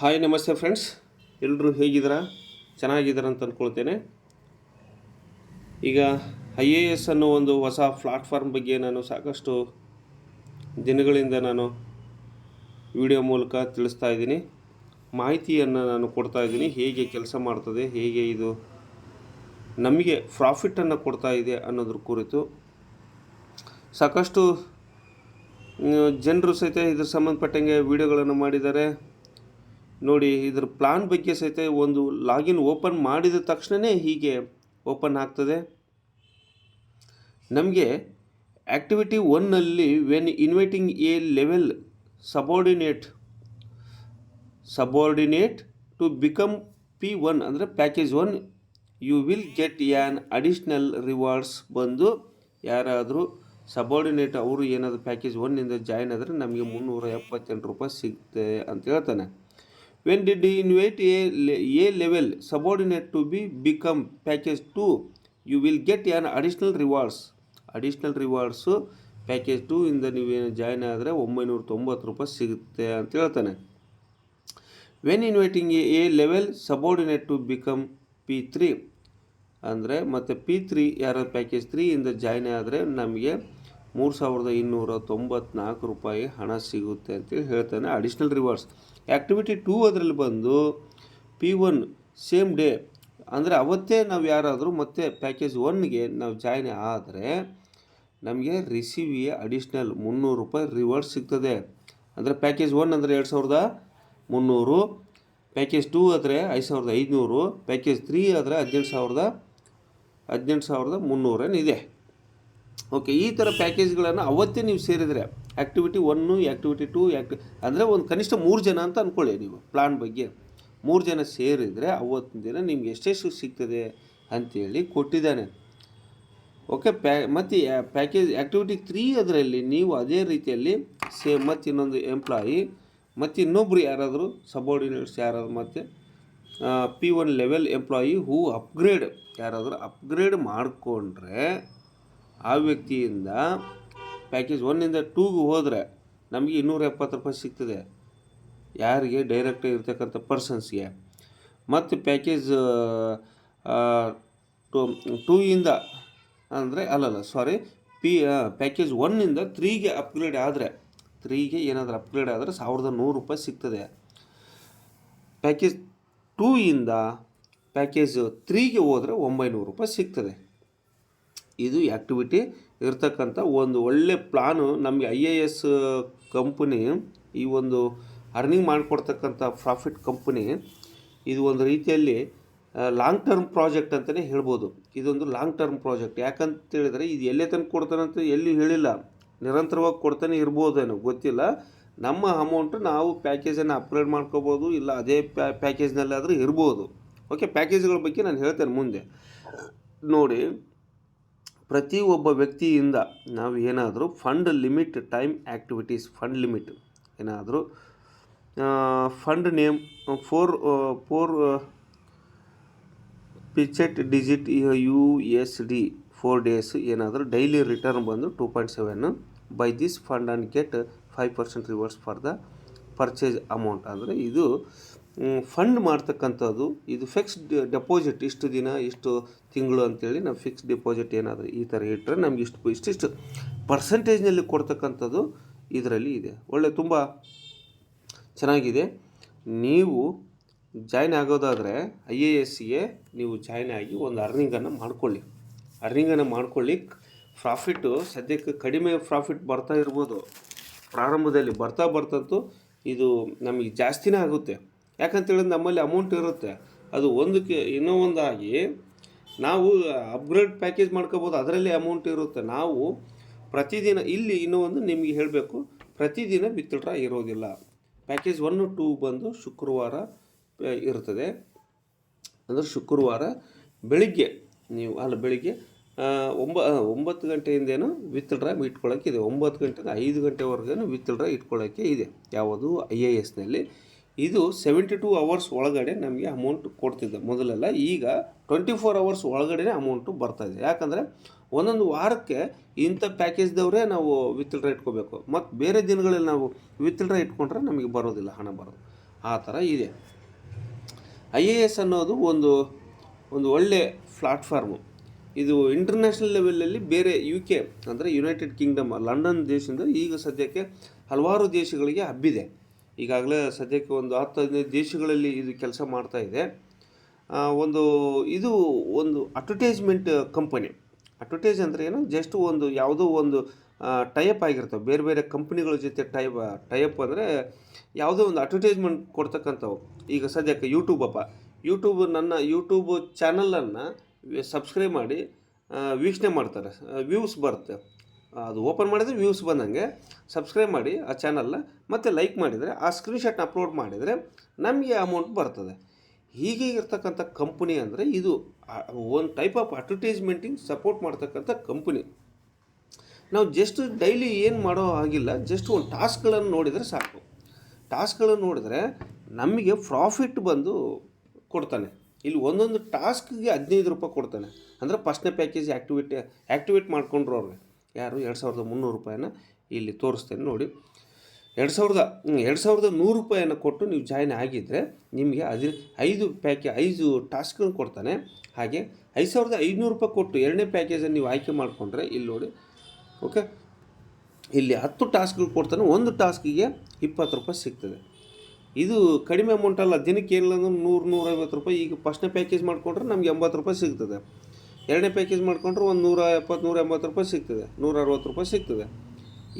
Hi, ನಮಸ್ತೆ friends. ಎಲ್ಲರೂ ಹೇಗಿದ್ದೀರಾ? ಚೆನ್ನಾಗಿದ್ದೀರಾ ಅಂತ ಅಂದ್ಕೊಳ್ತೇನೆ ಈಗ ಐ ಎ ಎಸ್ ಅನ್ನೋ ಒಂದು ಹೊಸ ಪ್ಲಾಟ್ಫಾರ್ಮ್ ಬಗ್ಗೆ ನಾನು ಸಾಕಷ್ಟು ದಿನಗಳಿಂದ ನಾನು ವಿಡಿಯೋ ಮೂಲಕ ತಿಳಿಸ್ತಾ ಇದ್ದೀನಿ. ಮಾಹಿತಿಯನ್ನು ನಾನು ಕೊಡ್ತಾ ಇದ್ದೀನಿ. ಹೇಗೆ ಕೆಲಸ ಮಾಡ್ತದೆ, ಹೇಗೆ ಇದು ನಮಗೆ ಪ್ರಾಫಿಟನ್ನು ಕೊಡ್ತಾ ಇದೆ ಅನ್ನೋದ್ರ ಕುರಿತು. ಸಾಕಷ್ಟು ಜನರು ಸಹಿತ ಇದ್ರ ಸಂಬಂಧಪಟ್ಟಂಗೆ ವಿಡಿಯೋಗಳನ್ನು ಮಾಡಿದ್ದಾರೆ. ನೋಡಿ, ಇದ್ರ ಪ್ಲಾನ್ ಬಗ್ಗೆ ಸಹಿತ ಒಂದು ಲಾಗಿನ್ ಓಪನ್ ಮಾಡಿದ ತಕ್ಷಣವೇ ಹೀಗೆ ಓಪನ್ ಆಗ್ತದೆ. ನಮಗೆ ಆ್ಯಕ್ಟಿವಿಟಿ ಒನ್ನಲ್ಲಿ when inviting A level subordinate subordinate to become P one ಅಂದರೆ package one you will get an additional rewards ಬಂದು ಯಾರಾದರೂ ಸಬಾರ್ಡಿನೇಟ್ ಅವರು ಏನಾದರೂ ಪ್ಯಾಕೇಜ್ ಒನ್ನಿಂದ ಜಾಯ್ನ್ ಆದರೆ ನಮಗೆ ಮುನ್ನೂರ ಎಪ್ಪತ್ತೆಂಟು ರೂಪಾಯಿ ಸಿಗುತ್ತೆ ಅಂತ ಹೇಳ್ತಾನೆ. When did invite a A level subordinate to be become package two you will get an additional rewards additional rewards package two ಇಂದ ನೀವೇನು ಜಾಯ್ನ್ ಆದರೆ ಒಂಬೈನೂರ ತೊಂಬತ್ತು ರೂಪಾಯಿ ಸಿಗುತ್ತೆ ಅಂತ ಹೇಳ್ತಾನೆ. When inviting A level subordinate to become P three ಅಂದರೆ ಮತ್ತು ಪಿ ತ್ರೀ ಯಾರು ಪ್ಯಾಕೇಜ್ ತ್ರೀ ಇಂದ ಜಾಯ್ನ್ ಆದರೆ ನಮಗೆ ಮೂರು ಸಾವಿರದ ಇನ್ನೂರ ತೊಂಬತ್ನಾಲ್ಕು ರೂಪಾಯಿ ಹಣ ಸಿಗುತ್ತೆ ಅಂತೇಳಿ ಹೇಳ್ತಾನೆ. ಅಡಿಷ್ನಲ್ ರಿವಾರ್ಡ್ಸ್ ಆ್ಯಕ್ಟಿವಿಟಿ ಟೂ ಅದರಲ್ಲಿ ಬಂದು ಪಿ ಒನ್ ಸೇಮ್ ಡೇ ಅಂದರೆ ಅವತ್ತೇ ನಾವು ಯಾರಾದರೂ ಮತ್ತೆ ಪ್ಯಾಕೇಜ್ ಒನ್ಗೆ ನಾವು ಜಾಯ್ನ್ ಆದರೆ ನಮಗೆ ರಿಸೀವ್ ಎ ಅಡಿಷ್ನಲ್ ಮುನ್ನೂರು ರೂಪಾಯಿ ರಿವಾರ್ಡ್ ಸಿಗ್ತದೆ. ಅಂದರೆ ಪ್ಯಾಕೇಜ್ ಒನ್ ಅಂದರೆ ಎರಡು ಸಾವಿರದ ಮುನ್ನೂರು ಪ್ಯಾಕೇಜ್ ಟೂ ಆದರೆ ಐದು ಸಾವಿರದ ಐದುನೂರು ಪ್ಯಾಕೇಜ್ ತ್ರೀ ಆದರೆ ಹದಿನೆಂಟು ಸಾವಿರದ ಹದಿನೆಂಟು ಸಾವಿರದ ಮುನ್ನೂರೇನಿದೆ. ಓಕೆ ಈ ಥರ ಪ್ಯಾಕೇಜ್ಗಳನ್ನು ಅವತ್ತೇ ನೀವು ಸೇರಿದರೆ ಆ್ಯಕ್ಟಿವಿಟಿ ಒನ್ನು ಆ್ಯಕ್ಟಿವಿಟಿ ಟು ಆ್ಯಕ್ಟಿ ಅಂದರೆ ಒಂದು ಕನಿಷ್ಠ ಮೂರು ಜನ ಅಂತ ಅಂದ್ಕೊಳ್ಳಿ ನೀವು ಪ್ಲಾನ್ ಬಗ್ಗೆ. ಮೂರು ಜನ ಸೇರಿದರೆ ಅವತ್ತಿನ ದಿನ ನಿಮ್ಗೆ ಎಷ್ಟೆಷ್ಟು ಸಿಗ್ತದೆ ಅಂತೇಳಿ ಕೊಟ್ಟಿದ್ದಾನೆ. ಓಕೆ ಪ್ಯಾ ಮತ್ತು ಪ್ಯಾಕೇಜ್ ಆ್ಯಕ್ಟಿವಿಟಿ ತ್ರೀ ಅದರಲ್ಲಿ ನೀವು ಅದೇ ರೀತಿಯಲ್ಲಿ ಸೇ, ಮತ್ತು ಇನ್ನೊಂದು ಎಂಪ್ಲಾಯಿ ಮತ್ತು ಇನ್ನೊಬ್ಬರು ಯಾರಾದರೂ ಸಬಾರ್ಡಿನೇಟ್ಸ್ ಯಾರಾದರೂ ಮತ್ತು P one level employee who upgrade ಯಾರಾದರೂ ಅಪ್ಗ್ರೇಡ್ ಮಾಡಿಕೊಂಡ್ರೆ ಆ ವ್ಯಕ್ತಿಯಿಂದ ಪ್ಯಾಕೇಜ್ ಒನ್ನಿಂದ ಟೂಗೆ ಹೋದರೆ ನಮಗೆ ಇನ್ನೂರ ಎಪ್ಪತ್ತು ರೂಪಾಯಿ ಸಿಗ್ತದೆ. ಯಾರಿಗೆ? ಡೈರೆಕ್ಟ್ ಇರ್ತಕ್ಕಂಥ ಪರ್ಸನ್ಸ್ಗೆ ಮತ್ತು ಪ್ಯಾಕೇಜ್ ಟು ಇಂದ ಅಂದರೆ ಅಲ್ಲಲ್ಲ ಸಾರಿ ಪಿ ಪ್ಯಾಕೇಜ್ ಒನ್ನಿಂದ ತ್ರೀಗೆ ಅಪ್ಗ್ರೇಡ್ ಆದರೆ ತ್ರೀಗೆ ಏನಾದರೂ ಅಪ್ಗ್ರೇಡ್ ಆದರೆ ಸಾವಿರದ ನೂರು ರೂಪಾಯಿ ಸಿಗ್ತದೆ. ಪ್ಯಾಕೇಜ್ ಟೂ ಇಂದ ಪ್ಯಾಕೇಜ್ ತ್ರೀಗೆ ಹೋದರೆ ಒಂಬೈನೂರು ರೂಪಾಯಿ ಸಿಗ್ತದೆ. ಇದು ಆ್ಯಕ್ಟಿವಿಟಿ ಇರ್ತಕ್ಕಂಥ ಒಂದು ಒಳ್ಳೆ ಪ್ಲಾನು ನಮಗೆ ಐ ಎ ಎಸ್ ಕಂಪನಿ ಈ ಒಂದು ಅರ್ನಿಂಗ್ ಮಾಡಿಕೊಡ್ತಕ್ಕಂಥ ಪ್ರಾಫಿಟ್ ಕಂಪನಿ ಇದು ಒಂದು ರೀತಿಯಲ್ಲಿ ಲಾಂಗ್ ಟರ್ಮ್ ಪ್ರಾಜೆಕ್ಟ್ ಅಂತಲೇ ಹೇಳ್ಬೋದು. ಇದೊಂದು ಲಾಂಗ್ ಟರ್ಮ್ ಪ್ರಾಜೆಕ್ಟ್ ಯಾಕಂತ ಹೇಳಿದರೆ ಇದು ಎಲ್ಲೇ ತನಕ ಕೊಡ್ತಾನೆ ಅಂತ ಎಲ್ಲಿ ಹೇಳಿಲ್ಲ. ನಿರಂತರವಾಗಿ ಕೊಡ್ತಾನೆ ಇರ್ಬೋದೇನೋ, ಗೊತ್ತಿಲ್ಲ. ನಮ್ಮ ಅಮೌಂಟು ನಾವು ಪ್ಯಾಕೇಜನ್ನು ಅಪ್ಗ್ರೇಡ್ ಮಾಡ್ಕೋಬೋದು, ಇಲ್ಲ ಅದೇ ಪ್ಯಾ ಪ್ಯಾಕೇಜ್ನಲ್ಲಾದರೂ ಇರ್ಬೋದು. ಓಕೆ ಪ್ಯಾಕೇಜ್ಗಳ ಬಗ್ಗೆ ನಾನು ಹೇಳ್ತೇನೆ ಮುಂದೆ. ನೋಡಿ ಪ್ರತಿ ಒಬ್ಬ ವ್ಯಕ್ತಿಯಿಂದ ನಾವು ಏನಾದರೂ fund limit time activities fund limit ಏನಾದರೂ fund name, four four ಪಿಚೆಟ್ digit U S D four days ಏನಾದರೂ ಡೈಲಿ ರಿಟರ್ನ್ ಬಂದು two point seven by this fund and get five percent reverse for the purchase amount. ಅಂದರೆ ಇದು fund ಮಾಡ್ತಕ್ಕಂಥದ್ದು, ಇದು fixed deposit ಇಷ್ಟು ದಿನ, ಇಷ್ಟು ತಿಂಗಳು ಅಂತೇಳಿ ನಾವು ಫಿಕ್ಸ್ಡ್ ಡೆಪಾಸಿಟ್ ಏನಾದರೂ ಈ ಥರ ಇಟ್ಟರೆ ನಮ್ಗೆ ಇಷ್ಟು ಇಷ್ಟಿಷ್ಟು ಪರ್ಸೆಂಟೇಜ್ನಲ್ಲಿ ಕೊಡ್ತಕ್ಕಂಥದ್ದು ಇದರಲ್ಲಿ ಇದೆ. ಒಳ್ಳೆ ತುಂಬ ಚೆನ್ನಾಗಿದೆ. ನೀವು ಜಾಯ್ನ್ ಆಗೋದಾದರೆ ಐ ಎ ಎಸ್ಗೆ ನೀವು ಜಾಯ್ನ್ ಆಗಿ ಒಂದು ಅರ್ನಿಂಗನ್ನು ಮಾಡ್ಕೊಳ್ಳಿ. ಅರ್ನಿಂಗನ್ನು ಮಾಡ್ಕೊಳ್ಳಿ ಪ್ರಾಫಿಟ್ಟು ಸದ್ಯಕ್ಕೆ ಕಡಿಮೆ ಪ್ರಾಫಿಟ್ ಬರ್ತಾ ಇರ್ಬೋದು. ಪ್ರಾರಂಭದಲ್ಲಿ ಬರ್ತಾ ಬರ್ತಂತೂ, ಇದು ನಮಗೆ ಜಾಸ್ತಿನೇ ಆಗುತ್ತೆ. ಯಾಕಂತೇಳಿದ್ರೆ ನಮ್ಮಲ್ಲಿ ಅಮೌಂಟ್ ಇರುತ್ತೆ. ಅದು ಒಂದಕ್ಕೆ ಇನ್ನೂ ಒಂದಾಗಿ ನಾವು ಅಪ್ಗ್ರೇಡ್ ಪ್ಯಾಕೇಜ್ ಮಾಡ್ಕೋಬೋದು, ಅದರಲ್ಲಿ ಅಮೌಂಟ್ ಇರುತ್ತೆ. ನಾವು ಪ್ರತಿದಿನ ಇಲ್ಲಿ ಇನ್ನೂ ಒಂದು ನಿಮಗೆ ಹೇಳಬೇಕು, ಪ್ರತಿದಿನ ವಿತ್ಡ್ರಾ ಇರೋದಿಲ್ಲ. ಪ್ಯಾಕೇಜ್ ಒನ್ ಟೂ ಬಂದು ಶುಕ್ರವಾರ ಇರ್ತದೆ. ಅಂದರೆ ಶುಕ್ರವಾರ ಬೆಳಿಗ್ಗೆ ನೀವು, ಅಲ್ಲ ಬೆಳಿಗ್ಗೆ ಒಂಬ ಒಂಬತ್ತು ಗಂಟೆಯಿಂದೇನು ವಿತ್ಡ್ರಾ ಇಟ್ಕೊಳ್ಳೋಕ್ಕೆ ಇದೆ. ಒಂಬತ್ತು ಗಂಟೆಯಿಂದ ಐದು ಗಂಟೆವರೆಗೂ ವಿತ್ಡ್ರಾ ಇಟ್ಕೊಳ್ಳೋಕ್ಕೆ ಇದೆ. ಯಾವುದು ಐ ಎ ಎಸ್ನಲ್ಲಿ ಇದು ಸೆವೆಂಟಿ ಟೂ ಅವರ್ಸ್ ಒಳಗಡೆ ನಮಗೆ ಅಮೌಂಟ್ ಕೊಡ್ತಿದ್ದೆ ಮೊದಲೆಲ್ಲ ಈಗ ಟ್ವೆಂಟಿ ಫೋರ್ ಅವರ್ಸ್ ಒಳಗಡೆ ಅಮೌಂಟು ಬರ್ತಾಯಿದೆ ಯಾಕಂದರೆ ಒಂದೊಂದು ವಾರಕ್ಕೆ ಇಂಥ ಪ್ಯಾಕೇಜ್ದವರೇ ನಾವು ವಿತ್ಡ್ರಾ ಇಟ್ಕೋಬೇಕು. ಮತ್ತು ಬೇರೆ ದಿನಗಳಲ್ಲಿ ನಾವು ವಿತ್ಡ್ರಾ ಇಟ್ಕೊಂಡ್ರೆ ನಮಗೆ ಬರೋದಿಲ್ಲ, ಹಣ ಬರೋದು. ಆ ಥರ ಇದೆ. ಐ ಎ ಎಸ್ ಅನ್ನೋದು ಒಂದು ಒಂದು ಒಳ್ಳೆ ಪ್ಲಾಟ್ಫಾರ್ಮು ಇದು ಇಂಟರ್ನ್ಯಾಷನಲ್ ಲೆವೆಲಲ್ಲಿ ಬೇರೆ ಯು ಕೆ ಅಂದರೆ ಯುನೈಟೆಡ್ ಕಿಂಗ್ಡಮ್ ಲಂಡನ್ ದೇಶದಿಂದ ಈಗ ಸದ್ಯಕ್ಕೆ ಹಲವಾರು ದೇಶಗಳಿಗೆ ಹಬ್ಬಿದೆ. ಈಗಾಗಲೇ ಸದ್ಯಕ್ಕೆ ಒಂದು ಹತ್ತು ಹದಿನೈದು ದೇಶಗಳಲ್ಲಿ ಇದು ಕೆಲಸ ಮಾಡ್ತಾ ಇದೆ. ಒಂದು ಇದು ಒಂದು ಅಡ್ವರ್ಟೈಸ್ಮೆಂಟ್ ಕಂಪನಿ ಅಡ್ವರ್ಟೈಸ್ ಅಂದರೆ ಏನು? ಜಸ್ಟ್ ಒಂದು ಯಾವುದೋ ಒಂದು ಟೈಪ್ ಆಗಿರ್ತವೆ. ಬೇರೆ ಬೇರೆ ಕಂಪ್ನಿಗಳ ಜೊತೆ ಟೈಪ್ ಟೈಪ್ ಅಂದರೆ ಯಾವುದೋ ಒಂದು ಅಡ್ವರ್ಟೈಸ್ಮೆಂಟ್ ಕೊಡ್ತಕ್ಕಂಥವು. ಈಗ ಸದ್ಯಕ್ಕೆ ಯೂಟ್ಯೂಬ್ ಅಪ್ಪ. ಯೂಟ್ಯೂಬ್ ನನ್ನ ಯೂಟ್ಯೂಬ್ ಚಾನಲನ್ನು ಸಬ್ಸ್ಕ್ರೈಬ್ ಮಾಡಿ ವೀಕ್ಷಣೆ ಮಾಡ್ತಾರೆ. ವ್ಯೂಸ್ ಬರುತ್ತೆ. ಅದು ಓಪನ್ ಮಾಡಿದರೆ ವ್ಯೂಸ್ ಬಂದಂಗೆ ಸಬ್ಸ್ಕ್ರೈಬ್ ಮಾಡಿ ಆ ಚಾನಲ್ನ ಮತ್ತು ಲೈಕ್ ಮಾಡಿದರೆ ಆ ಸ್ಕ್ರೀನ್ಶಾಟ್ನ ಅಪ್ಲೋಡ್ ಮಾಡಿದರೆ ನಮಗೆ ಅಮೌಂಟ್ ಬರ್ತದೆ. ಹೀಗೆ ಇರ್ತಕ್ಕಂಥ ಕಂಪನಿ ಅಂದರೆ ಇದು ಒಂದು ಟೈಪ್ ಆಫ್ ಅಡ್ವರ್ಟೈಸ್ಮೆಂಟಿಂಗ್ ಸಪೋರ್ಟ್ ಮಾಡ್ತಕ್ಕಂಥ ಕಂಪನಿ ನಾವು ಜಸ್ಟ್ ಡೈಲಿ ಏನು ಮಾಡೋ ಆಗಿಲ್ಲ ಜಸ್ಟ್ ಒಂದು ಟಾಸ್ಕ್ಗಳನ್ನು ನೋಡಿದರೆ ಸಾಕು. ಟಾಸ್ಕ್ಗಳನ್ನು ನೋಡಿದರೆ ನಮಗೆ ಪ್ರಾಫಿಟ್ ಬಂದು ಕೊಡ್ತಾನೆ. ಇಲ್ಲಿ ಒಂದೊಂದು ಟಾಸ್ಕ್ಗೆ ಹದಿನೈದು ರೂಪಾಯಿ ಕೊಡ್ತಾನೆ. ಅಂದರೆ ಫಸ್ಟ್ನೇ ಪ್ಯಾಕೇಜ್ ಆ್ಯಕ್ಟಿವೇಟ್ ಆ್ಯಕ್ಟಿವೇಟ್ ಮಾಡಿಕೊಂಡ್ರು ಅವ್ರಿಗೆ. ಯಾರು? ಎರಡು ಸಾವಿರದ ಮುನ್ನೂರು ರೂಪಾಯಿನ ಇಲ್ಲಿ ತೋರಿಸ್ತೇನೆ ನೋಡಿ. ಎರಡು ಸಾವಿರದ ಎರಡು ಸಾವಿರದ ನೂರು ರೂಪಾಯಿಯನ್ನು ಕೊಟ್ಟು ನೀವು ಜಾಯ್ನ್ ಆಗಿದ್ದರೆ ನಿಮಗೆ ಅದ, ಐದು ಪ್ಯಾಕೆ, ಐದು ಟಾಸ್ಕ್ಗಳನ್ನು ಕೊಡ್ತಾನೆ. ಹಾಗೆ ಐದು ಸಾವಿರದ ಐದುನೂರು ರೂಪಾಯಿ ಕೊಟ್ಟು ಎರಡನೇ ಪ್ಯಾಕೇಜನ್ನು ನೀವು ಆಯ್ಕೆ ಮಾಡಿಕೊಂಡ್ರೆ ಇಲ್ಲಿ ನೋಡಿ, ಓಕೆ? ಇಲ್ಲಿ ಹತ್ತು ಟಾಸ್ಕ್ಗಳು ಕೊಡ್ತಾನೆ, ಒಂದು ಟಾಸ್ಕಿಗೆ ಇಪ್ಪತ್ತು ರೂಪಾಯಿ ಸಿಗ್ತದೆ. ಇದು ಕಡಿಮೆ ಅಮೌಂಟ್ ಅಲ್ಲ, ದಿನಕ್ಕೆ ಏನಿಲ್ಲ ಅಂದ್ರೆ ನೂರು, ನೂರೈವತ್ತು ರೂಪಾಯಿ. ಈಗ ಫಸ್ಟ್ನೇ ಪ್ಯಾಕೇಜ್ ಮಾಡಿಕೊಂಡ್ರೆ ನಮ್ಗೆ ಎಂಬತ್ತು ರೂಪಾಯಿ ಸಿಗ್ತದೆ. ಎರಡನೇ ಪ್ಯಾಕೇಜ್ ಮಾಡಿಕೊಂಡ್ರೆ ಒಂದು ನೂರ ಎಪ್ಪತ್ತು, ನೂರ ಎಂಬತ್ತು ರೂಪಾಯಿ ಸಿಗ್ತದೆ. ನೂರ ಅರವತ್ತು ರೂಪಾಯಿ ಸಿಗ್ತದೆ.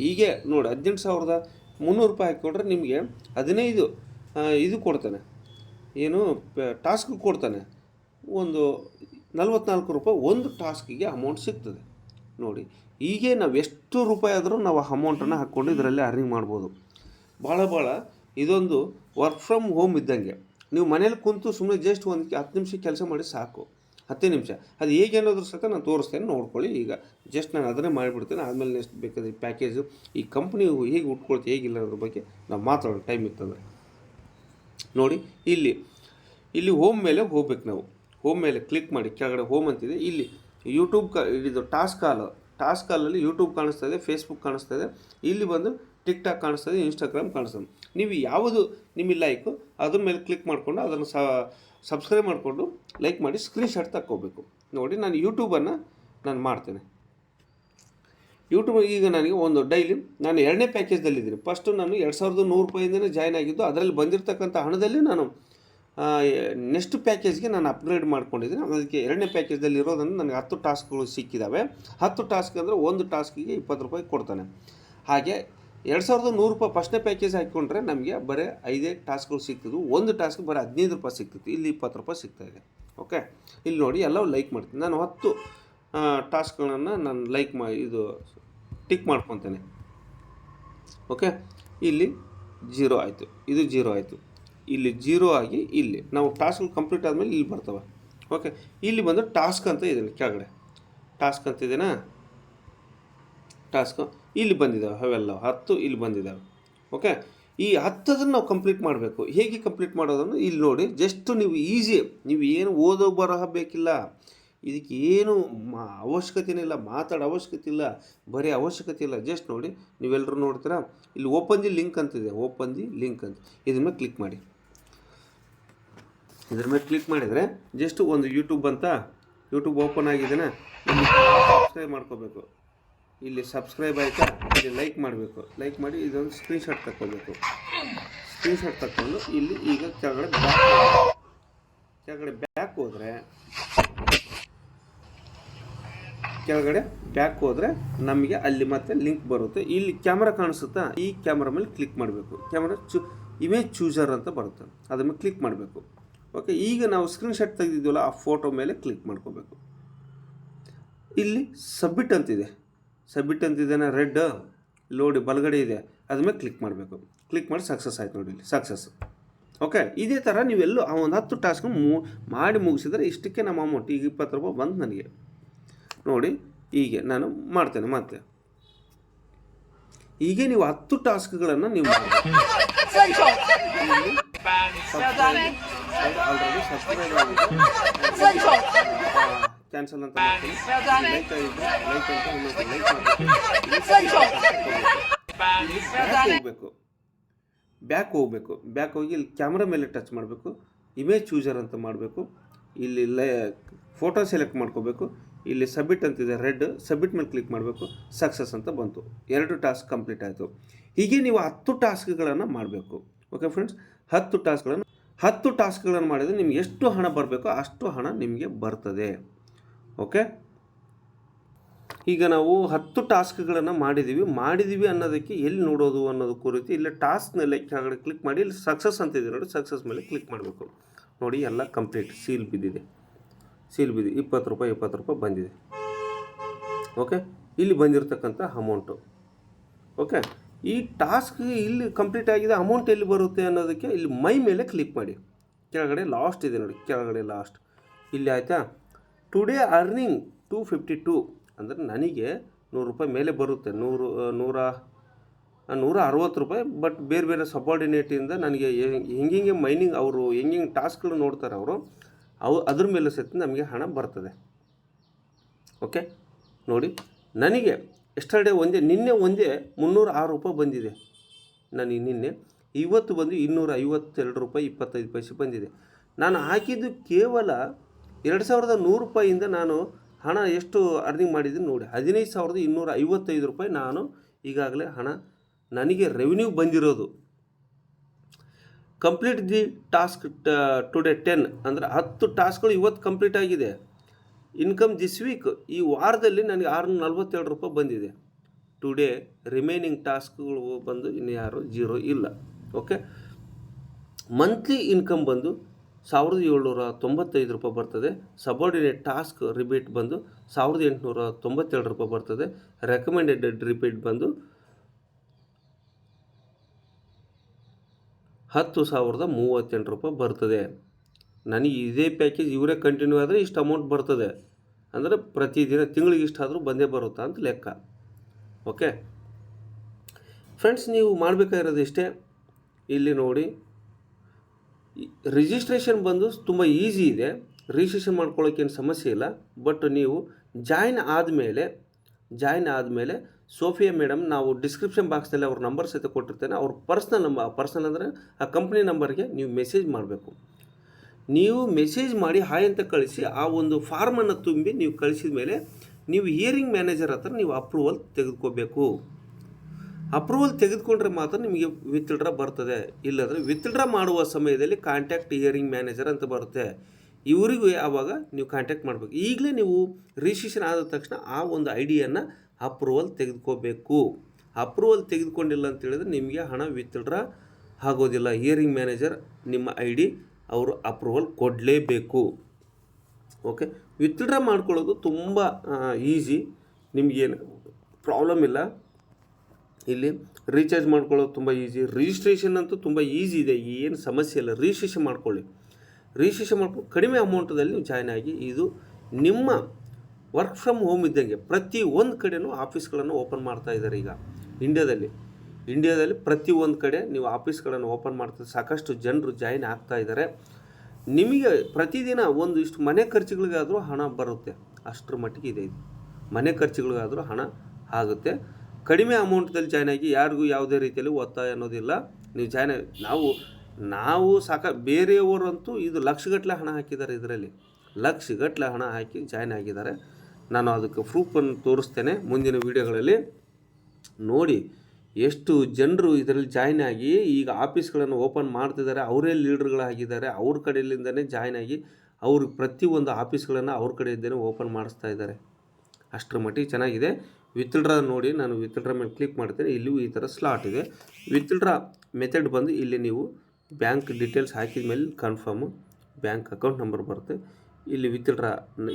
ಹೀಗೆ ನೋಡಿ, ಹದಿನೆಂಟು ಸಾವಿರದ ಮುನ್ನೂರು ರೂಪಾಯಿ ಹಾಕಿಕೊಂಡ್ರೆ ನಿಮಗೆ ಹದಿನೈದು ಇದು ಕೊಡ್ತಾನೆ. ಏನು ಟಾಸ್ಕ್ ಕೊಡ್ತಾನೆ. ಒಂದು ನಲ್ವತ್ನಾಲ್ಕು ರೂಪಾಯಿ ಒಂದು ಟಾಸ್ಕಿಗೆ ಅಮೌಂಟ್ ಸಿಗ್ತದೆ. ನೋಡಿ, ಹೀಗೆ ನಾವು ಎಷ್ಟು ರೂಪಾಯಿ ಆದರೂ ನಾವು ಅಮೌಂಟನ್ನು ಹಾಕ್ಕೊಂಡು ಇದರಲ್ಲಿ ಅರ್ನಿಂಗ್ ಮಾಡ್ಬೋದು. ಭಾಳ ಭಾಳ ಇದೊಂದು ವರ್ಕ್ ಫ್ರಮ್ ಹೋಮ್ ಇದ್ದಂಗೆ. ನೀವು ಮನೇಲಿ ಕುಂತು ಸುಮ್ಮನೆ ಜಸ್ಟ್ ಒಂದು ಹತ್ತು ನಿಮಿಷ ಕೆಲಸ ಮಾಡಿ ಸಾಕು. ಹತ್ತೇ ನಿಮಿಷ. ಅದು ಹೇಗೆ ಅನ್ನೋದ್ರ ಸಹ ನಾನು ತೋರಿಸ್ತೇನೆ, ನೋಡ್ಕೊಳ್ಳಿ. ಈಗ ಜಸ್ಟ್ ನಾನು ಅದನ್ನೇ ಮಾಡಿಬಿಡ್ತೇನೆ. ಆದಮೇಲೆ ನೆಕ್ಸ್ಟ್ ಬೇಕಾದ್ರೆ ಪ್ಯಾಕೇಜು ಈ ಕಂಪ್ನಿ ಹೇಗೆ ಉಟ್ಕೊಳ್ತೀವಿ ಹೇಗಿಲ್ಲ ಅದ್ರ ಬಗ್ಗೆ ನಾವು ಮಾತಾಡೋಣ. ಟೈಮ್ ಇತ್ತಂದರೆ. ನೋಡಿ, ಇಲ್ಲಿ ಇಲ್ಲಿ ಹೋಮ್ ಮೇಲೆ ಹೋಗ್ಬೇಕು ನಾವು. ಹೋಮ್ ಮೇಲೆ ಕ್ಲಿಕ್ ಮಾಡಿ, ಕೆಳಗಡೆ ಹೋಮ್ ಅಂತಿದೆ. ಇಲ್ಲಿ ಯೂಟ್ಯೂಬ್ ಕ, ಇದು ಟಾಸ್ಕ್ ಕಾಲ್ ಟಾಸ್ಕ್ ಕಾಲಲ್ಲಿ ಯೂಟ್ಯೂಬ್ ಕಾಣಿಸ್ತಾ ಇದೆ ಫೇಸ್ಬುಕ್ ಕಾಣಿಸ್ತಾ ಇದೆ. ಇಲ್ಲಿ ಬಂದು ಟಿಕ್ ಟಾಕ್ ಕಾಣಿಸ್ತದೆ ಇನ್ಸ್ಟಾಗ್ರಾಮ್ ಕಾಣಿಸ್ತದೆ ನೀವು ಯಾವುದು, ನಿಮಗೆ ಲೈಕು ಅದ್ರ ಮೇಲೆ ಕ್ಲಿಕ್ ಮಾಡಿಕೊಂಡು ಅದನ್ನು ಸಬ್ಸ್ಕ್ರೈಬ್ ಮಾಡಿಕೊಂಡು ಲೈಕ್ ಮಾಡಿ ಸ್ಕ್ರೀನ್ಶಾಟ್ ತಕ್ಕೋಬೇಕು. ನೋಡಿ, ನಾನು ಯೂಟ್ಯೂಬನ್ನು ನಾನು ಮಾಡ್ತೇನೆ. ಯೂಟ್ಯೂಬ್ ಈಗ ನನಗೆ ಒಂದು ಡೈಲಿ ನಾನು ಎರಡನೇ ಪ್ಯಾಕೇಜ್ದಲ್ಲಿದ್ದೀನಿ. ಫಸ್ಟು ನಾನು ಎರಡು ಸಾವಿರದ ನೂರು ರೂಪಾಯಿಂದನೇ ಜಾಯ್ನ್ ಆಗಿದ್ದು, ಅದರಲ್ಲಿ ಬಂದಿರತಕ್ಕಂಥ ಹಣದಲ್ಲಿ ನಾನು ನೆಕ್ಸ್ಟ್ ಪ್ಯಾಕೇಜ್ಗೆ ನಾನು ಅಪ್ಗ್ರೇಡ್ ಮಾಡ್ಕೊಂಡಿದ್ದೀನಿ. ಅದಕ್ಕೆ ಎರಡನೇ ಪ್ಯಾಕೇಜ್ದಲ್ಲಿ ಇರೋದನ್ನು ನನಗೆ ಹತ್ತು ಟಾಸ್ಕ್ಗಳು ಸಿಕ್ಕಿದ್ದಾವೆ ಹತ್ತು ಟಾಸ್ಕ್ ಅಂದರೆ ಒಂದು ಟಾಸ್ಕಿಗೆ ಇಪ್ಪತ್ತು ರೂಪಾಯಿ ಕೊಡ್ತಾನೆ. ಹಾಗೆ ಎರಡು ಸಾವಿರದ ನೂರು ರೂಪಾಯಿ ಫಸ್ಟ್ನೇ ಪ್ಯಾಕೇಜ್ ಹಾಕ್ಕೊಂಡ್ರೆ ನಮಗೆ ಬರೀ ಐದೇ ಟಾಸ್ಕ್ಗಳು ಸಿಗ್ತಿದ್ವು. ಒಂದು ಟಾಸ್ಕ್ ಬರೀ ಹದಿನೈದು ರೂಪಾಯಿ ಸಿಗ್ತಿತ್ತು. ಇಲ್ಲಿ ಇಪ್ಪತ್ತು ರೂಪಾಯಿ ಸಿಗ್ತಾ ಇದೆ. ಓಕೆ ಇಲ್ಲಿ ನೋಡಿ, ಎಲ್ಲವೂ ಲೈಕ್ ಮಾಡ್ತೀನಿ. ನಾನು ಹತ್ತು ಟಾಸ್ಕ್ಗಳನ್ನು ನಾನು ಲೈಕ್ ಮಾ, ಇದು ಟಿಕ್ ಮಾಡ್ಕೊತೇನೆ. ಓಕೆ ಇಲ್ಲಿ ಜೀರೋ ಆಯಿತು. ಇದು ಜೀರೋ ಆಯಿತು. ಇಲ್ಲಿ ಜೀರೋ ಆಗಿ ಇಲ್ಲಿ. ನಾವು ಟಾಸ್ಕ್ ಕಂಪ್ಲೀಟ್ ಆದಮೇಲೆ ಇಲ್ಲಿ ಬರ್ತವೆ. ಓಕೆ ಇಲ್ಲಿ ಬಂದು ಟಾಸ್ಕ್ ಅಂತ ಇದೆ ಕೆಳಗಡೆ. ಟಾಸ್ಕ್ ಅಂತ ಇದೇನಾ? ಟಾಸ್ಕು ಇಲ್ಲಿ ಬಂದಿದ್ದಾವೆ, ಅವೆಲ್ಲ. ಹತ್ತು ಇಲ್ಲಿ ಬಂದಿದ್ದಾವೆ. ಓಕೆ ಈ ಹತ್ತದನ್ನು ನಾವು ಕಂಪ್ಲೀಟ್ ಮಾಡಬೇಕು. ಹೇಗೆ ಕಂಪ್ಲೀಟ್ ಮಾಡೋದನ್ನು ಇಲ್ಲಿ ನೋಡಿ. ಜಸ್ಟ್ ನೀವು ಈಸಿ ನೀವು ಏನು ಓದೋ ಬರಹ ಬೇಕಿಲ್ಲ. ಇದಕ್ಕೆ ಏನು ಮಾ, ಅವಶ್ಯಕತೆನೇ ಇಲ್ಲ. ಮಾತಾಡೋ ಅವಶ್ಯಕತೆ ಇಲ್ಲ. ಬರೀ ಅವಶ್ಯಕತೆ ಇಲ್ಲ. ಜಸ್ಟ್ ನೋಡಿ ನೀವೆಲ್ಲರೂ ನೋಡ್ತೀರಾ? ಇಲ್ಲಿ ಓಪನ್ ದಿ ಲಿಂಕ್ ಅಂತಿದೆ ಓಪನ್ ದಿ ಲಿಂಕ್ ಅಂತ. ಇದ್ರ ಮೇಲೆ ಕ್ಲಿಕ್ ಮಾಡಿ. ಇದ್ರ ಮೇಲೆ ಕ್ಲಿಕ್ ಮಾಡಿದರೆ ಜಸ್ಟ್ ಒಂದು ಯೂಟ್ಯೂಬ್ ಅಂತ. ಯೂಟ್ಯೂಬ್ ಓಪನ್ ಇಲ್ಲಿ ಸಬ್ಸ್ಕ್ರೈಬ್ ಮಾಡ್ಕೋಬೇಕು. ಇಲ್ಲಿ ಸಬ್ಸ್ಕ್ರೈಬ್ ಆಯಿತಾ, ಇಲ್ಲಿ ಲೈಕ್ ಮಾಡಬೇಕು. ಲೈಕ್ ಮಾಡಿ ಇದೊಂದು ಸ್ಕ್ರೀನ್ಶಾಟ್ ತಗೋಬೇಕು ಸ್ಕ್ರೀನ್ಶಾಟ್ ತಗೊಂಡು ಇಲ್ಲಿ ಈಗ ಕೆಳಗಡೆ ಬ್ಯಾಕ್ ಕೆಳಗಡೆ ಬ್ಯಾಕ್ ಹೋದರೆ, ಕೆಳಗಡೆ ಬ್ಯಾಕ್ ಹೋದರೆ ನಮಗೆ ಅಲ್ಲಿ ಮತ್ತೆ ಲಿಂಕ್ ಬರುತ್ತೆ. ಇಲ್ಲಿ ಕ್ಯಾಮ್ರಾ ಕಾಣಿಸುತ್ತಾ? ಈ ಕ್ಯಾಮ್ರಾ ಮೇಲೆ ಕ್ಲಿಕ್ ಮಾಡಬೇಕು. ಕ್ಯಾಮ್ರಾ ಚೂ ಇಮೇಜ್ ಚೂಸರ್ ಅಂತ ಬರುತ್ತೆ. ಅದ್ರ ಮೇಲೆ ಕ್ಲಿಕ್ ಮಾಡಬೇಕು. ಓಕೆ ಈಗ ನಾವು ಸ್ಕ್ರೀನ್ಶಾಟ್ ತೆಗೆದಿದ್ದೀವಲ್ಲ, ಆ ಫೋಟೋ ಮೇಲೆ ಕ್ಲಿಕ್ ಮಾಡ್ಕೋಬೇಕು. ಇಲ್ಲಿ ಸಬ್ಮಿಟ್ ಅಂತಿದೆ. ಸಬ್ಮಿಟ್ ಅಂತಿದೆನಾ ರೆಡ್ ಲೋಡಿ ಬಲಗಡೆ ಇದೆ. ಅದ್ರ ಮೇಲೆ ಕ್ಲಿಕ್ ಮಾಡಬೇಕು. ಕ್ಲಿಕ್ ಮಾಡಿ ಸಕ್ಸಸ್ ಆಯ್ತು ನೋಡಿ ಇಲ್ಲಿ. ಸಕ್ಸಸ್ ಓಕೆ ಇದೇ ಥರ ನೀವೆಲ್ಲೂ ಆ ಒಂದು ಹತ್ತು ಟಾಸ್ಕ್ ಮೂ ಮಾಡಿ ಮುಗಿಸಿದರೆ ಇಷ್ಟಕ್ಕೆ ನಮ್ಮ ಅಮೌಂಟ್ ಈಗ ಇಪ್ಪತ್ತು ರೂಪಾಯಿ ಬಂದು ನನಗೆ. ನೋಡಿ ಹೀಗೆ ನಾನು ಮಾಡ್ತೇನೆ ಮತ್ತೆ. ಹೀಗೆ ನೀವು ಹತ್ತು ಟಾಸ್ಕ್ಗಳನ್ನು ನೀವು ಆಲ್ರೆಡಿ ಸಬ್ಸ್ಕ್ರೈಬ್ ಆಗಿದೆ. ಕ್ಯಾನ್ಸಲ್ ಅಂತ ಬ್ಯಾಕ್ ಹೋಗಬೇಕು. ಬ್ಯಾಕ್ ಹೋಗಿ ಇಲ್ಲಿ ಕ್ಯಾಮ್ರಾ ಮೇಲೆ ಟಚ್ ಮಾಡಬೇಕು. ಇಮೇಜ್ ಚೂಸರ್ ಅಂತ ಮಾಡಬೇಕು. ಇಲ್ಲಿ ಲೈ ಫೋಟೋ ಸೆಲೆಕ್ಟ್ ಮಾಡ್ಕೋಬೇಕು. ಇಲ್ಲಿ ಸಬ್ಮಿಟ್ ಅಂತಿದೆ ರೆಡ್ ಸಬ್ಮಿಟ್ ಮೇಲೆ ಕ್ಲಿಕ್ ಮಾಡಬೇಕು. ಸಕ್ಸಸ್ ಅಂತ ಬಂತು. ಎರಡು ಟಾಸ್ಕ್ ಕಂಪ್ಲೀಟ್ ಆಯಿತು. ಹೀಗೆ ನೀವು ಹತ್ತು ಟಾಸ್ಕ್ಗಳನ್ನು ಮಾಡಬೇಕು. ಓಕೆ ಫ್ರೆಂಡ್ಸ್ ಹತ್ತು ಟಾಸ್ಕ್ಗಳನ್ನು ಹತ್ತು ಟಾಸ್ಕ್ಗಳನ್ನು ಮಾಡಿದರೆ ನಿಮ್ಗೆ ಎಷ್ಟು ಹಣ ಬರಬೇಕೋ ಅಷ್ಟು ಹಣ ನಿಮಗೆ ಬರ್ತದೆ. ಓಕೆ? ಈಗ ನಾವು ಹತ್ತು ಟಾಸ್ಕ್ಗಳನ್ನು ಮಾಡಿದ್ದೀವಿ ಮಾಡಿದ್ದೀವಿ ಅನ್ನೋದಕ್ಕೆ ಎಲ್ಲಿ ನೋಡೋದು ಅನ್ನೋದು ಕುರಿತು ಇಲ್ಲಿ ಟಾಸ್ಕ್ನಲ್ಲಿ ಕೆಳಗಡೆ ಕ್ಲಿಕ್ ಮಾಡಿ, ಇಲ್ಲಿ ಸಕ್ಸಸ್ ಅಂತಿದೆ ನೋಡಿ, ಸಕ್ಸಸ್ ಮೇಲೆ ಕ್ಲಿಕ್ ಮಾಡಬೇಕು. ನೋಡಿ, ಎಲ್ಲ ಕಂಪ್ಲೀಟ್. ಸೀಲ್ ಬಿದ್ದಿದೆ. ಸೀಲ್ ಬಿದ್ದಿದೆ. ಇಪ್ಪತ್ತು ರೂಪಾಯಿ ಇಪ್ಪತ್ತು ರೂಪಾಯಿ ಬಂದಿದೆ. ಓಕೆ? ಇಲ್ಲಿ ಬಂದಿರತಕ್ಕಂಥ ಅಮೌಂಟು. ಓಕೆ? ಈ ಟಾಸ್ಕ್ ಇಲ್ಲಿ ಕಂಪ್ಲೀಟ್ ಆಗಿದೆ. ಅಮೌಂಟ್ ಎಲ್ಲಿ ಬರುತ್ತೆ ಅನ್ನೋದಕ್ಕೆ ಇಲ್ಲಿ ಮೈ ಮೇಲೆ ಕ್ಲಿಕ್ ಮಾಡಿ. ಕೆಳಗಡೆ ಲಾಸ್ಟ್ ಇದೆ ನೋಡಿ. ಕೆಳಗಡೆ ಲಾಸ್ಟ್. ಇಲ್ಲಿ ಆಯಿತಾ? Today earning two fifty two ಅಂದರೆ ನನಗೆ ನೂರು ರೂಪಾಯಿ ಮೇಲೆ ಬರುತ್ತೆ. ನೂರು ನೂರ ನೂರ ಅರವತ್ತು ರೂಪಾಯಿ ಬಟ್ ಬೇರೆ ಬೇರೆ ಸಬಾರ್ಡಿನೇಟಿಂದ ನನಗೆ ಹೆಂಗೆ ಮೈನಿಂಗ್ ಅವರು, ಹೆಂಗೆ ಟಾಸ್ಕ್ಗಳು ನೋಡ್ತಾರೆ ಅವರು, ಅವು ಅದ್ರ ಮೇಲೆ ಸಹಿತ ನಮಗೆ ಹಣ ಬರ್ತದೆ. ಓಕೆ ನೋಡಿ, ನನಗೆ ಎಷ್ಟೇ ಒಂದೇ, ನಿನ್ನೆ ಒಂದೇ ಮುನ್ನೂರ ಆರು ರೂಪಾಯಿ ಬಂದಿದೆ. ನನಗೆ ನಿನ್ನೆ ಇವತ್ತು ಬಂದು ಇನ್ನೂರ ಐವತ್ತೆರಡು ರೂಪಾಯಿ, ಇಪ್ಪತ್ತೈದು ಪೈಸೆ ಬಂದಿದೆ. ನಾನು ಹಾಕಿದ್ದು ಕೇವಲ ಎರಡು ಸಾವಿರದ ನೂರು ರೂಪಾಯಿಯಿಂದ ನಾನು ಹಣ ಎಷ್ಟು ಅರ್ನಿಂಗ್ ಮಾಡಿದ್ದೀನಿ ನೋಡಿ. ಹದಿನೈದು ಸಾವಿರದ ಇನ್ನೂರ ಐವತ್ತೈದು ರೂಪಾಯಿ ನಾನು ಈಗಾಗಲೇ ಹಣ ನನಗೆ ರೆವಿನ್ಯೂ ಬಂದಿರೋದು. Complete the task today ten ಅಂದರೆ ಹತ್ತು ಟಾಸ್ಕ್ಗಳು ಇವತ್ತು ಕಂಪ್ಲೀಟ್ ಆಗಿದೆ. ಇನ್ಕಮ್ ದಿಸ್ ವೀಕ್ ಈ ವಾರದಲ್ಲಿ ನನಗೆ ಆರುನೂರ ನಲ್ವತ್ತೆರಡು ರೂಪಾಯಿ ಬಂದಿದೆ. ಟುಡೇ ರಿಮೈನಿಂಗ್ ಟಾಸ್ಕ್ಗಳು ಬಂದು ಇನ್ನು ಯಾರು ಜೀರೋ ಇಲ್ಲ. ಓಕೆ ಮಂತ್ಲಿ ಇನ್ಕಮ್ ಬಂದು ಸಾವಿರದ ಏಳ್ನೂರ ತೊಂಬತ್ತೈದು ರೂಪಾಯಿ ಬರ್ತದೆ. ಸಬಾರ್ಡಿನೇಟ್ ಟಾಸ್ಕ್ ರಿಪೀಟ್ ಬಂದು ಸಾವಿರದ ಎಂಟುನೂರ ತೊಂಬತ್ತೆರಡು ರೂಪಾಯಿ ಬರ್ತದೆ. ರೆಕಮೆಂಡೆಡ್ ರಿಪೀಟ್ ಬಂದು ಹತ್ತು ಸಾವಿರದ ಮೂವತ್ತೆಂಟು ರೂಪಾಯಿ ಬರ್ತದೆ. ನನಗೆ ಇದೇ ಪ್ಯಾಕೇಜ್ ಇವರೇ ಕಂಟಿನ್ಯೂ ಆದರೆ ಇಷ್ಟು ಅಮೌಂಟ್ ಬರ್ತದೆ. ಅಂದರೆ ಪ್ರತಿದಿನ ತಿಂಗಳಿಗೆ ಇಷ್ಟಾದರೂ ಬಂದೇ ಬರುತ್ತಾ ಅಂತ ಲೆಕ್ಕ. ಓಕೆ ಫ್ರೆಂಡ್ಸ್ ನೀವು ಮಾಡಬೇಕಾಗಿರೋದು ಇಷ್ಟೇ. ಇಲ್ಲಿ ನೋಡಿ. ರಿಜಿಸ್ಟ್ರೇಷನ್ ಬಂದು ತುಂಬ ಈಸಿ ಇದೆ. ರಿಜಿಸ್ಟ್ರೇಷನ್ ಮಾಡ್ಕೊಳ್ಳೋಕ್ಕೇನು ಸಮಸ್ಯೆ ಇಲ್ಲ. ಬಟ್ ನೀವು ಜಾಯ್ನ್ ಆದಮೇಲೆ ಜಾಯ್ನ್ ಆದಮೇಲೆ ಸೋಫಿಯಾ ಮೇಡಮ್ ನಾವು ಡಿಸ್ಕ್ರಿಪ್ಷನ್ ಬಾಕ್ಸ್ನಲ್ಲಿ ಅವ್ರ ನಂಬರ್ ಸಹಿತ ಕೊಟ್ಟಿರ್ತೇನೆ. ಅವ್ರ ಪರ್ಸ್ನಲ್ ನಂಬರ್ ಪರ್ಸ್ನಲ್ ಅಂದರೆ ಆ ಕಂಪ್ನಿ ನಂಬರ್ಗೆ ನೀವು ಮೆಸೇಜ್ ಮಾಡಬೇಕು. ನೀವು ಮೆಸೇಜ್ ಮಾಡಿ ಹಾಯ್ ಅಂತ ಕಳಿಸಿ, ಆ ಒಂದು ಫಾರ್ಮನ್ನು ತುಂಬಿ ನೀವು ಕಳಿಸಿದ ಮೇಲೆ ನೀವು ಹಿಯರಿಂಗ್ ಮ್ಯಾನೇಜರ್ ಹತ್ರ ನೀವು ಅಪ್ರೂವಲ್ ತೆಗೆದುಕೋಬೇಕು. ಅಪ್ರೂವಲ್ ತೆಗೆದುಕೊಂಡ್ರೆ ಮಾತ್ರ ನಿಮಗೆ ವಿತ್ಡ್ರಾ ಬರ್ತದೆ. ಇಲ್ಲಂದರೆ ವಿತ್ಡ್ರಾ ಮಾಡುವ ಸಮಯದಲ್ಲಿ ಕಾಂಟ್ಯಾಕ್ಟ್ ಹಿಯರಿಂಗ್ ಮ್ಯಾನೇಜರ್ ಅಂತ ಬರುತ್ತೆ. ಇವರಿಗೂ ಆವಾಗ ನೀವು ಕಾಂಟ್ಯಾಕ್ಟ್ ಮಾಡಬೇಕು. ಈಗಲೇ ನೀವು ರಿಜಿಸ್ಟ್ರೇಷನ್ ಆದ ತಕ್ಷಣ ಆ ಒಂದು ಐಡಿಯನ್ನು ಡಿಯನ್ನು ಅಪ್ರೂವಲ್ ತೆಗೆದುಕೋಬೇಕು. ಅಪ್ರೂವಲ್ ತೆಗೆದುಕೊಂಡಿಲ್ಲ ಅಂತ ಹೇಳಿದ್ರೆ ನಿಮಗೆ ಹಣ ವಿತ್ಡ್ರಾ ಆಗೋದಿಲ್ಲ. ಹಿಯರಿಂಗ್ ಮ್ಯಾನೇಜರ್ ನಿಮ್ಮ ಐ ಡಿ ಅವರು ಅಪ್ರೂವಲ್ ಕೊಡಲೇಬೇಕು. ಓಕೆ ವಿತ್ಡ್ರಾ ಮಾಡ್ಕೊಳ್ಳೋದು ತುಂಬ ಈಸಿ ನಿಮಗೇನು ಪ್ರಾಬ್ಲಮ್ ಇಲ್ಲ. ಇಲ್ಲಿ ರೀಚಾರ್ಜ್ ಮಾಡ್ಕೊಳ್ಳೋದು ತುಂಬ ಈಸಿ ರಿಜಿಸ್ಟ್ರೇಷನ್ ಅಂತೂ ತುಂಬ ಈಸಿ ಇದೆ. ಏನು ಸಮಸ್ಯೆ ಇಲ್ಲ. ರಿಜಿಸ್ಟ್ರೇಷನ್ ಮಾಡ್ಕೊಳ್ಳಿ. ರಿಜಿಸ್ಟ್ರೇಷನ್ ಮಾಡ್ಕೊಂಡು ಕಡಿಮೆ ಅಮೌಂಟದಲ್ಲಿ ನೀವು ಜಾಯ್ನ್ ಆಗಿ ಇದು ನಿಮ್ಮ ವರ್ಕ್ ಫ್ರಮ್ ಹೋಮ್ ಇದ್ದಂಗೆ ಪ್ರತಿ ಒಂದು ಕಡೆನೂ ಆಫೀಸ್ಗಳನ್ನು ಓಪನ್ ಮಾಡ್ತಾ ಇದ್ದಾರೆ ಈಗ. ಇಂಡಿಯಾದಲ್ಲಿ ಇಂಡಿಯಾದಲ್ಲಿ ಪ್ರತಿ ಒಂದು ಕಡೆ ನೀವು ಆಫೀಸ್ಗಳನ್ನು ಓಪನ್ ಮಾಡ್ತಾ ಸಾಕಷ್ಟು ಜನರು ಜಾಯಿನ್ ಆಗ್ತಾ ಇದ್ದಾರೆ ನಿಮಗೆ ಪ್ರತಿದಿನ ಒಂದು ಇಷ್ಟು ಮನೆ ಖರ್ಚುಗಳಿಗಾದರೂ ಹಣ ಬರುತ್ತೆ. ಅಷ್ಟರ ಮಟ್ಟಿಗೆ ಇದೆ ಇದು. ಮನೆ ಖರ್ಚುಗಳಿಗಾದರೂ ಹಣ ಆಗುತ್ತೆ. ಕಡಿಮೆ ಅಮೌಂಟ್ದಲ್ಲಿ ಜಾಯ್ನ್ ಆಗಿ ಯಾರಿಗೂ ಯಾವುದೇ ರೀತಿಯಲ್ಲಿ ಒತ್ತಾಯ ಅನ್ನೋದಿಲ್ಲ. ನೀವು ಜಾಯ್ನ್ ನಾವು ನಾವು ಸಾಕ, ಬೇರೆಯವರಂತೂ ಇದು ಲಕ್ಷಗಟ್ಟಲೆ ಹಣ ಹಾಕಿದ್ದಾರೆ ಇದರಲ್ಲಿ. ಲಕ್ಷಗಟ್ಟಲೆ ಹಣ ಹಾಕಿ ಜಾಯ್ನ್ ಆಗಿದ್ದಾರೆ. ನಾನು ಅದಕ್ಕೆ ಪ್ರೂಫನ್ನು ತೋರಿಸ್ತೇನೆ ಮುಂದಿನ ವೀಡಿಯೋಗಳಲ್ಲಿ. ನೋಡಿ, ಎಷ್ಟು ಜನರು ಇದರಲ್ಲಿ ಜಾಯ್ನ್ ಆಗಿ ಈಗ ಆಫೀಸ್ಗಳನ್ನು ಓಪನ್ ಮಾಡ್ತಿದ್ದಾರೆ. ಅವರೇ ಲೀಡ್ರ್ಗಳಾಗಿದ್ದಾರೆ. ಅವ್ರ ಕಡೆಯಿಂದನೇ ಜಾಯ್ನ್ ಆಗಿ ಅವರು ಪ್ರತಿಯೊಂದು ಆಫೀಸ್ಗಳನ್ನು ಅವ್ರ ಕಡೆಯಿಂದನೇ ಓಪನ್ ಮಾಡಿಸ್ತಾ ಇದ್ದಾರೆ. ಅಷ್ಟರ ಮಟ್ಟಿಗೆ ಚೆನ್ನಾಗಿದೆ. ವಿತ್ಡ್ರಾ ನೋಡಿ ನಾನು ವಿತ್ಡ್ರಾ ಮೇಲೆ ಕ್ಲಿಕ್ ಮಾಡ್ತೇನೆ. ಇಲ್ಲಿಯೂ ಈ ಥರ ಸ್ಲಾಟ್ ಇದೆ. ವಿತ್ಡ್ರಾ ಮೆಥಡ್ ಬಂದು ಇಲ್ಲಿ ನೀವು ಬ್ಯಾಂಕ್ ಡೀಟೇಲ್ಸ್ ಹಾಕಿದ ಮೇಲೆ ಕನ್ಫರ್ಮು ಬ್ಯಾಂಕ್ ಅಕೌಂಟ್ ನಂಬರ್ ಬರುತ್ತೆ. ಇಲ್ಲಿ ವಿತ್ಡ್ರಾ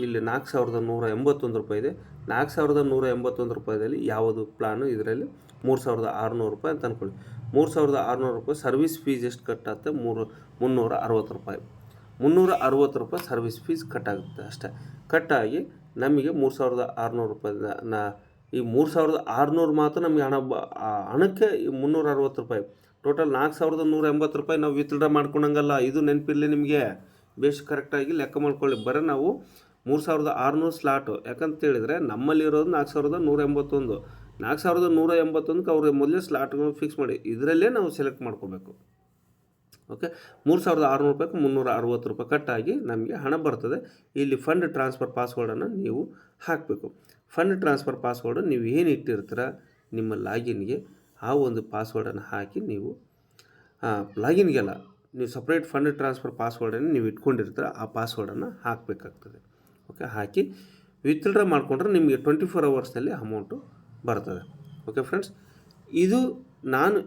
ಇಲ್ಲಿ ನಾಲ್ಕು ಸಾವಿರದ ನೂರ ಎಂಬತ್ತೊಂದು ರೂಪಾಯಿ ಇದೆ. ನಾಲ್ಕು ಸಾವಿರದ ನೂರ ಎಂಬತ್ತೊಂದು ರೂಪಾಯಿದಲ್ಲಿ ಯಾವುದು ಪ್ಲಾನು ಇದರಲ್ಲಿ? ಮೂರು ಸಾವಿರದ ಆರುನೂರು ರೂಪಾಯಿ ಅಂತ ಅಂದ್ಕೊಳ್ಳಿ ಮೂರು ಸಾವಿರದ ಆರುನೂರು ರೂಪಾಯಿ ಸರ್ವಿಸ್ ಫೀಸ್ ಎಷ್ಟು ಕಟ್ಟಾಗುತ್ತೆ ಮೂರು, ಮುನ್ನೂರ ಅರವತ್ತು ರೂಪಾಯಿ. ಮುನ್ನೂರ ಅರವತ್ತು ರೂಪಾಯಿ ಸರ್ವಿಸ್ ಫೀಸ್ ಕಟ್ಟಾಗುತ್ತೆ ಅಷ್ಟೇ. ಕಟ್ಟಾಗಿ ನಮಗೆ ಮೂರು ಸಾವಿರದ ಆರುನೂರು ರೂಪಾಯಿ ನಾ ಈ ಮೂರು ಸಾವಿರದ ಆರುನೂರು ಮಾತ್ರ ನಮಗೆ ಹಣ ಹಣಕ್ಕೆ ಮುನ್ನೂರ ಅರವತ್ತು ರೂಪಾಯಿ. ಟೋಟಲ್ ನಾಲ್ಕು ಸಾವಿರದ ನೂರ ಎಂಬತ್ತು ರೂಪಾಯಿ ನಾವು ವಿತ್ಡ್ರಾ ಮಾಡ್ಕೊಂಡಂಗಲ್ಲ. ಇದು ನೆನಪಿರಲಿ ನಿಮಗೆ. ಬೇಸ್ ಕರೆಕ್ಟಾಗಿ ಲೆಕ್ಕ ಮಾಡ್ಕೊಳ್ಳಿ. ಬರೀ ನಾವು ಮೂರು ಸಾವಿರದ ಆರುನೂರು ಸ್ಲಾಟು ಯಾಕಂತ ಹೇಳಿದರೆ ನಮ್ಮಲ್ಲಿರೋದು ನಾಲ್ಕು ಸಾವಿರದ ನೂರ ಎಂಬತ್ತೊಂದು. ನಾಲ್ಕು ಸಾವಿರದ ನೂರ ಎಂಬತ್ತೊಂದಕ್ಕೆ ಅವ್ರಿಗೆ ಮೊದಲೇ ಸ್ಲಾಟ್ಗಳು ಫಿಕ್ಸ್ ಮಾಡಿ. ಇದರಲ್ಲೇ ನಾವು ಸೆಲೆಕ್ಟ್ ಮಾಡ್ಕೋಬೇಕು. ಓಕೆ ಮೂರು ಸಾವಿರದ ಆರುನೂರು ರೂಪಾಯಿಗೆ ಮುನ್ನೂರ ಅರವತ್ತು ರೂಪಾಯಿ ಕಟ್ಟಾಗಿ ನಮಗೆ ಹಣ ಬರ್ತದೆ. ಇಲ್ಲಿ ಫಂಡ್ ಟ್ರಾನ್ಸ್ಫರ್ ಪಾಸ್ವರ್ಡನ್ನು ನೀವು ಹಾಕಬೇಕು. ಫಂಡ್ ಟ್ರಾನ್ಸ್ಫರ್ ಪಾಸ್ವರ್ಡ್ ನೀವು ಏನು ಇಟ್ಟಿರ್ತೀರ, ನಿಮ್ಮ ಲಾಗಿನ್ಗೆ ಆ ಒಂದು ಪಾಸ್ವರ್ಡನ್ನು ಹಾಕಿ ನೀವು ಲಾಗಿನ್ಗೆಲ್ಲ ನೀವು ಸಪ್ರೇಟ್ ಫಂಡ್ ಟ್ರಾನ್ಸ್ಫರ್ ಪಾಸ್ವರ್ಡನ್ನು ನೀವು ಇಟ್ಕೊಂಡಿರ್ತೀರ, ಆ ಪಾಸ್ವರ್ಡನ್ನು ಹಾಕಬೇಕಾಗ್ತದೆ. ಓಕೆ ಹಾಕಿ ವಿತ್ಡ್ರಾ ಮಾಡಿಕೊಂಡ್ರೆ ನಿಮಗೆ ಟ್ವೆಂಟಿ ಫೋರ್ ಅವರ್ಸ್ನಲ್ಲಿ ಅಮೌಂಟು ಬರ್ತದೆ. ಓಕೆ ಫ್ರೆಂಡ್ಸ್ ಇದು ನಾನು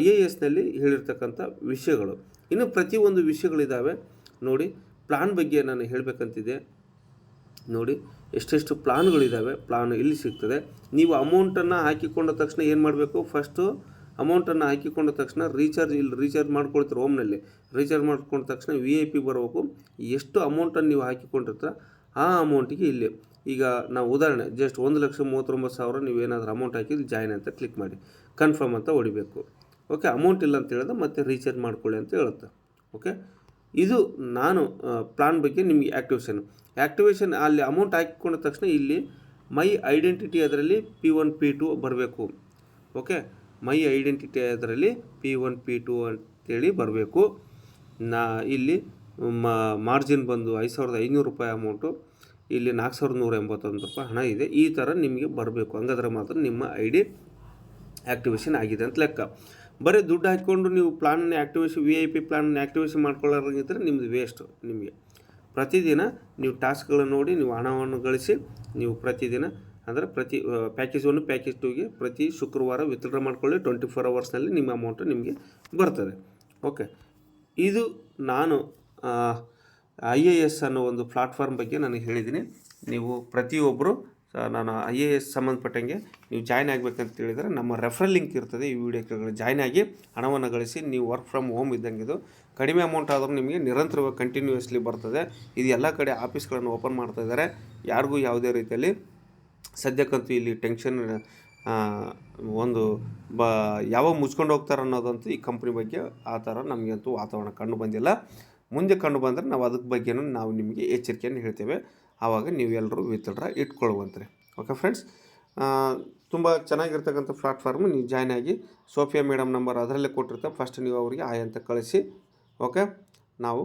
ಐ ಎ ಎಸ್ನಲ್ಲಿ ಹೇಳಿರ್ತಕ್ಕಂಥ ವಿಷಯಗಳು. ಇನ್ನು ಪ್ರತಿಯೊಂದು ವಿಷಯಗಳಿದ್ದಾವೆ ನೋಡಿ ಪ್ಲಾನ್ ಬಗ್ಗೆ ನಾನು ಹೇಳಬೇಕಂತಿದೆ ನೋಡಿ ಎಷ್ಟೆಷ್ಟು ಪ್ಲಾನ್ಗಳಿದ್ದಾವೆ ಪ್ಲಾನ್ ಇಲ್ಲಿ ಸಿಗ್ತದೆ, ನೀವು ಅಮೌಂಟನ್ನು ಹಾಕಿಕೊಂಡ ತಕ್ಷಣ ಏನು ಮಾಡಬೇಕು? ಫಸ್ಟು ಅಮೌಂಟನ್ನು ಹಾಕಿಕೊಂಡ ತಕ್ಷಣ ರೀಚಾರ್ಜ್ ಇಲ್ಲಿ ರೀಚಾರ್ಜ್ ಮಾಡ್ಕೊಳ್ತೀರ ಓಮ್ನಲ್ಲಿ? ರೀಚಾರ್ಜ್ ಮಾಡ್ಕೊಂಡ ತಕ್ಷಣ ವಿ ಐ ಪಿ ಬರಬೇಕು. ಎಷ್ಟು ಅಮೌಂಟನ್ನು ನೀವು ಹಾಕಿಕೊಂಡಿರ್ತೀರ, ಆ ಅಮೌಂಟಿಗೆ ಇಲ್ಲಿ. ಈಗ ನಾವು ಉದಾಹರಣೆ, ಜಸ್ಟ್ ಒಂದು ಲಕ್ಷ ಮೂವತ್ತೊಂಬತ್ತು ಸಾವಿರ ನೀವು ಏನಾದರೂ ಅಮೌಂಟ್ ಹಾಕಿದ್ರೆ ಜಾಯ್ನ್ ಅಂತ ಕ್ಲಿಕ್ ಮಾಡಿ. ಕನ್ಫರ್ಮ್ ಅಂತ ಹೊಡಿಬೇಕು. ಓಕೆ, ಅಮೌಂಟ್ ಇಲ್ಲ ಅಂತ ಹೇಳಿದ್ರೆ ಮತ್ತೆ ರೀಚಾರ್ಜ್ ಮಾಡ್ಕೊಳ್ಳಿ ಅಂತ ಹೇಳುತ್ತೆ. ಓಕೆ? ಇದು ನಾನು ಪ್ಲಾನ್ ಬಗ್ಗೆ ನಿಮಗೆ ಆ್ಯಕ್ಟಿವೇಷನ್ ಆ್ಯಕ್ಟಿವೇಷನ್ ಅಲ್ಲಿ ಅಮೌಂಟ್ ಹಾಕಿಕೊಂಡ ತಕ್ಷಣ ಇಲ್ಲಿ ಮೈ ಐಡೆಂಟಿಟಿ ಅದರಲ್ಲಿ ಪಿ ಒನ್ ಪಿ ಟು ಬರಬೇಕು. ಓಕೆ ಮೈ ಐಡೆಂಟಿಟಿ ಅದರಲ್ಲಿ ಪಿ ಒನ್ ಪಿ ಟು ಅಂತೇಳಿ ಬರಬೇಕು. ನಾ, ಇಲ್ಲಿ ಮಾರ್ಜಿನ್ ಬಂದು ಐದು ಸಾವಿರದ ಐನೂರು ರೂಪಾಯಿ ಅಮೌಂಟು ಇಲ್ಲಿ ನಾಲ್ಕು ಸಾವಿರದ ನೂರ ಎಂಬತ್ತೊಂದು ರೂಪಾಯಿ ಹಣ ಇದೆ. ಈ ಥರ ನಿಮಗೆ ಬರಬೇಕು. ಹಂಗಾದ್ರೆ ಮಾತ್ರ ನಿಮ್ಮ ಐ ಡಿ ಆ್ಯಕ್ಟಿವೇಷನ್ ಆಗಿದೆ ಅಂತ ಲೆಕ್ಕ. ಬರೀ ದುಡ್ಡು ಹಾಕ್ಕೊಂಡು ನೀವು ಪ್ಲಾನನ್ನು ಆ್ಯಕ್ಟಿವೇಶನ್ ವಿ ಐ ಪಿ ಪ್ಲಾನನ್ನು ಆ್ಯಕ್ಟಿವೇಶನ್ ಮಾಡ್ಕೊಳ್ಳೋರಂಗಿದ್ರೆ ನಿಮ್ಮದು ವೇಸ್ಟು ನಿಮಗೆ. ಪ್ರತಿದಿನ ನೀವು ಟಾಸ್ಕ್ಗಳನ್ನು ನೋಡಿ, ನೀವು ಹಣವನ್ನು ಗಳಿಸಿ ನೀವು ಪ್ರತಿದಿನ ಅಂದರೆ ಪ್ರತಿ ಪ್ಯಾಕೇಜ್ ಒನ್ ಪ್ಯಾಕೇಜ್ ಟೂಗೆ ಪ್ರತಿ ಶುಕ್ರವಾರ ವಿತ್ಡ್ರಾ ಮಾಡ್ಕೊಳ್ಳಿ, ಟ್ವೆಂಟಿ ಫೋರ್ ಅವರ್ಸ್ನಲ್ಲಿ ನಿಮ್ಮ ಅಮೌಂಟು ನಿಮಗೆ ಬರ್ತದೆ. ಓಕೆ. ಇದು ನಾನು ಐ ಎ ಎಸ್ ಅನ್ನೋ ಒಂದು ಪ್ಲಾಟ್ಫಾರ್ಮ್ ಬಗ್ಗೆ ನಾನು ಹೇಳಿದ್ದೀನಿ. ನೀವು ಪ್ರತಿಯೊಬ್ಬರು ನಾನು ಐ ಎ ಎಸ್ ಸಂಬಂಧಪಟ್ಟಂಗೆ ನೀವು ಜಾಯ್ನ್ ಆಗಬೇಕಂತ ಹೇಳಿದರೆ ನಮ್ಮ ರೆಫರಲ್ ಲಿಂಕ್ ಇರ್ತದೆ ಈ ವಿಡಿಯೋ ಜಾಯ್ನ್ ಆಗಿ ಹಣವನ್ನು ಗಳಿಸಿ ನೀವು ವರ್ಕ್ ಫ್ರಮ್ ಹೋಮ್ ಇದ್ದಂಗೆ ಇದು. ಕಡಿಮೆ ಅಮೌಂಟ್ ಆದರೂ ನಿಮಗೆ ನಿರಂತರವಾಗಿ ಕಂಟಿನ್ಯೂಸ್ಲಿ ಬರ್ತದೆ. ಇದು ಎಲ್ಲ ಕಡೆ ಆಫೀಸ್ಗಳನ್ನು ಓಪನ್ ಮಾಡ್ತಾ ಇದ್ದಾರೆ. ಯಾರಿಗೂ ಯಾವುದೇ ರೀತಿಯಲ್ಲಿ ಸದ್ಯಕ್ಕಂತೂ ಇಲ್ಲಿ ಟೆನ್ಷನ್ ಒಂದು ಬ ಯಾವಾಗ ಮುಚ್ಕೊಂಡು ಹೋಗ್ತಾರೆ ಅನ್ನೋದಂತೂ ಈ ಕಂಪ್ನಿ ಬಗ್ಗೆ ಆ ಥರ ನಮಗಂತೂ ವಾತಾವರಣ ಕಂಡು ಬಂದಿಲ್ಲ. ಮುಂದೆ ಕಂಡು ಬಂದರೆ ನಾವು ಅದಕ್ಕೆ ಬಗ್ಗೆನೂ ನಾವು ನಿಮಗೆ ಎಚ್ಚರಿಕೆಯನ್ನು ಹೇಳ್ತೇವೆ. ಆವಾಗ ನೀವೆಲ್ಲರೂ ವಿತ್ಡ್ರಾ ಇಟ್ಕೊಳ್ಳುವಂತ್ರಿ ಓಕೆ ಫ್ರೆಂಡ್ಸ್ ತುಂಬ ಚೆನ್ನಾಗಿರ್ತಕ್ಕಂಥ ಪ್ಲಾಟ್ಫಾರ್ಮ್ ನೀವು ಜಾಯ್ನ್ ಆಗಿ ಸೋಫಿಯಾ ಮೇಡಮ್ ನಂಬರ್ ಅದರಲ್ಲೇ ಕೊಟ್ಟಿರ್ತಾರೆ ಫಸ್ಟ್ ನೀವು ಅವರಿಗೆ ಆಯ್ ಅಂತ ಕಳಿಸಿ. ಓಕೆ ನಾವು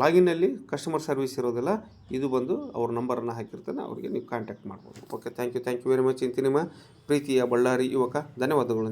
ಲಾಗಿನಲ್ಲಿ ಕಸ್ಟಮರ್ ಸರ್ವಿಸ್ ಇರೋದಿಲ್ಲ. ಇದು ಬಂದು ಅವ್ರ ನಂಬರನ್ನು ಹಾಕಿರ್ತಾನೆ, ಅವರಿಗೆ ನೀವು ಕಾಂಟ್ಯಾಕ್ಟ್ ಮಾಡ್ಬೋದು. Okay thank you thank you very much ಇಂತಿ ನಿಮ್ಮ ಪ್ರೀತಿಯ ಬಳ್ಳಾರಿ ಯುವಕ, ಧನ್ಯವಾದಗಳು.